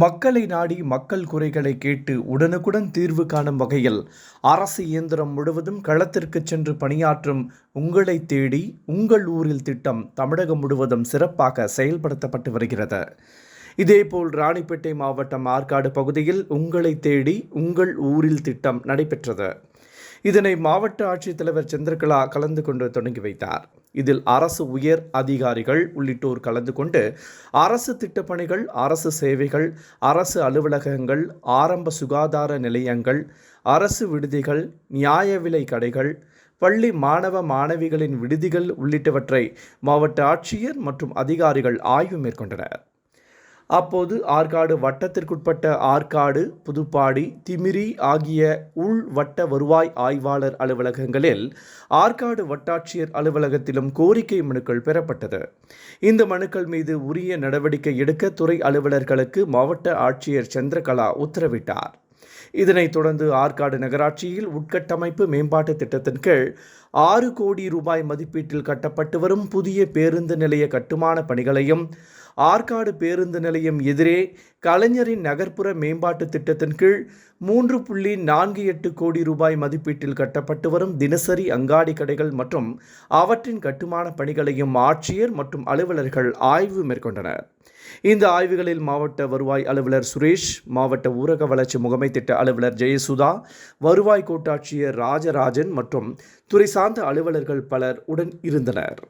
மக்களை நாடி மக்கள் குறைகளை கேட்டு உடனுக்குடன் தீர்வு காணும் வகையில் அரசு இயந்திரம் முழுவதும் களத்திற்கு சென்று பணியாற்றும் உங்களை தேடி உங்கள் ஊரில் திட்டம் தமிழகம் முழுவதும் சிறப்பாக செயல்படுத்தப்பட்டு வருகிறது. இதேபோல் ராணிப்பேட்டை மாவட்டம் ஆற்காடு பகுதியில் உங்களை தேடி உங்கள் ஊரில் திட்டம் நடைபெற்றது. இதனை மாவட்ட ஆட்சித்தலைவர் சந்திரகலா கலந்து கொண்டு தொடங்கி வைத்தார். இதில் அரசு உயர் அதிகாரிகள் உள்ளிட்டோர் கலந்து கொண்டு அரசு திட்டப்பணிகள் அரசு சேவைகள் அரசு அலுவலகங்கள் ஆரம்ப சுகாதார நிலையங்கள் அரசு விடுதிகள் நியாய விலை கடைகள் பள்ளி மாணவ மாணவிகளின் விடுதிகள் உள்ளிட்டவற்றை மாவட்ட ஆட்சியர் மற்றும் அதிகாரிகள் ஆய்வு மேற்கொண்டனர். அப்போது ஆற்காடு வட்டத்திற்குட்பட்ட ஆற்காடு புதுப்பாடி திமிரி ஆகிய உள் வட்ட வருவாய் ஆய்வாளர் அலுவலகங்களில் ஆற்காடு வட்டாட்சியர் அலுவலகத்திலும் கோரிக்கை மனுக்கள் பெறப்பட்டது. இந்த மனுக்கள் மீது உரிய நடவடிக்கை எடுக்க துறை அலுவலர்களுக்கு மாவட்ட ஆட்சியர் சந்திரகலா உத்தரவிட்டார். இதனைத் தொடர்ந்து ஆற்காடு நகராட்சியில் உட்கட்டமைப்பு மேம்பாட்டு திட்டத்தின் கீழ் ஆறு கோடி ரூபாய் மதிப்பீட்டில் கட்டப்பட்டு வரும் புதிய பேருந்து நிலைய கட்டுமான பணிகளையும் ஆற்காடு பேருந்து நிலையம் எதிரே கலைஞரின் நகர்ப்புற மேம்பாட்டு திட்டத்தின் கீழ் மூன்று புள்ளி நான்கு எட்டு கோடி ரூபாய் மதிப்பீட்டில் கட்டப்பட்டு வரும் தினசரி அங்காடி கடைகள் மற்றும் அவற்றின் கட்டுமான பணிகளையும் ஆட்சியர் மற்றும் அலுவலர்கள் ஆய்வு மேற்கொண்டனர். இந்த ஆய்வுகளில் மாவட்ட வருவாய் அலுவலர் சுரேஷ் மாவட்ட ஊரக வளர்ச்சி முகமை திட்ட அலுவலர் ஜெயசுதா வருவாய் கோட்டாட்சியர் ராஜராஜன் மற்றும் துறை சார்ந்த அலுவலர்கள் பலர் உடன் இருந்தனர்.